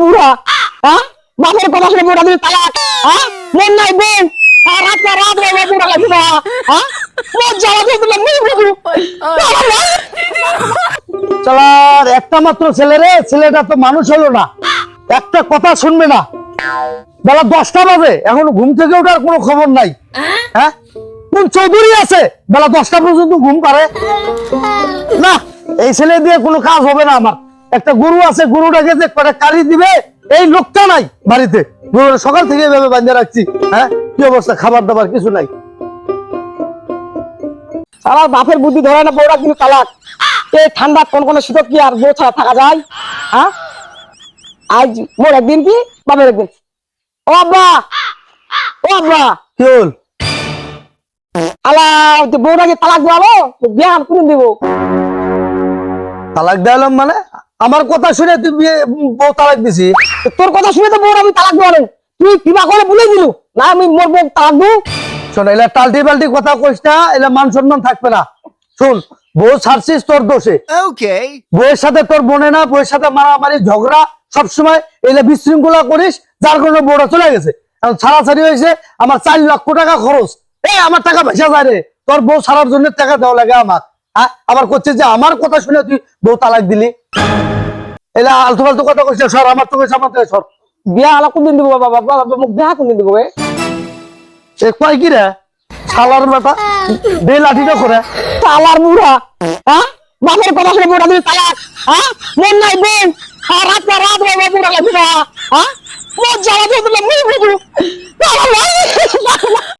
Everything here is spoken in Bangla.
বুড়া হ্যাঁ বাপের কথা শুনে বুড়া তালাক হ্যাঁ মন নাই বোন আর রাত না রাত রে বুড়া লাগি না হ্যাঁ মোর জ্বালা দিয়ে দিলাম মুই বুঝু চালার একটা মাত্র ছেলে রে ছেলেটা তো মানুষ হলো না। একটা কথা শুনবে না। বেলা দশটা বাজে এখনও ঘুম থেকে ওঠার কোনো খবর নাই। হ্যাঁ? কোন চৌধুরী আছে? বেলা দশটা পর্যন্ত ঘুম পারে। না এই ছেলে দিয়ে কোনো কাজ হবে না আমার। একটা গরু আছে গরুটাকে যে কটা কারি দিবে এই লোকটা নাই বাড়িতে। গরুটা সকাল থেকে এভাবে বাঁধে রাখছি হ্যাঁ? কি অবস্থা? খাবার দাবার কিছু নাই। আমার বাপের বুদ্ধি ধরে না বউরা কিন্তু তালাক। এই ঠান্ডা কোন কোন শীতক কি আর বউ ছাড়া থাকা যায়? হ্যাঁ? আজ মোর একদিন কি? বাপের একদিন। ও আব্বা! ও আব্বা! কি হল? আলা বউরা কি তালাক দেওয়ালো বিয়া কোন দিব? তালাক দিলাম মানে? আমার কথা শুনে তুই বউ তালাক দিছি তোর কথা শুনে তো বউরা আমি তালাক দেওয়ালো তুই কিবা করে বলে দিলু? না আমি মোর বউ তালাক দিও শোন এলা টাল্টি পাল্টি কথা কইস না এলা মান সম্মান থাকবে না। শুন বউ ছাড়ছিস তোর দোষে. বউয়ের সাথে তোর বোনে না বউয়ের সাথে মারামারি ঝগড়া সবসময় এলা বিশৃঙ্খলা করিস যার কারণে বউটা চলে গেছে। এখন ছাড়াছাড়ি হয়েছে আমার চার লক্ষ টাকা খরচ। এই আমার টাকা ভেসা যায় রে। তোর বউ ছাড়ার জন্য টাকা দেওয়া লাগে আমার। আবার করছে যে আমার কথা শুনে তুই বউ তালাক দিলি। এলা আলতু ফালতু কথা কইছে সর আমার তো কইছে আমার থেকে সর। বিয়া আলা কোন দিন দিব বাবা? বাবা মোক বিয়া কোন দিন দিব এ কয় কি রে? শালার বেটা দে লাঠিটা করে তালার বুড়া হ্যাঁ? বাপের কথা শুনে তালাক হ্যাঁ? মন নাই বোন। রাত না রাত রে বুড়া লাগি না হ্যাঁ? মোর জ্বালা দিয়ে মুই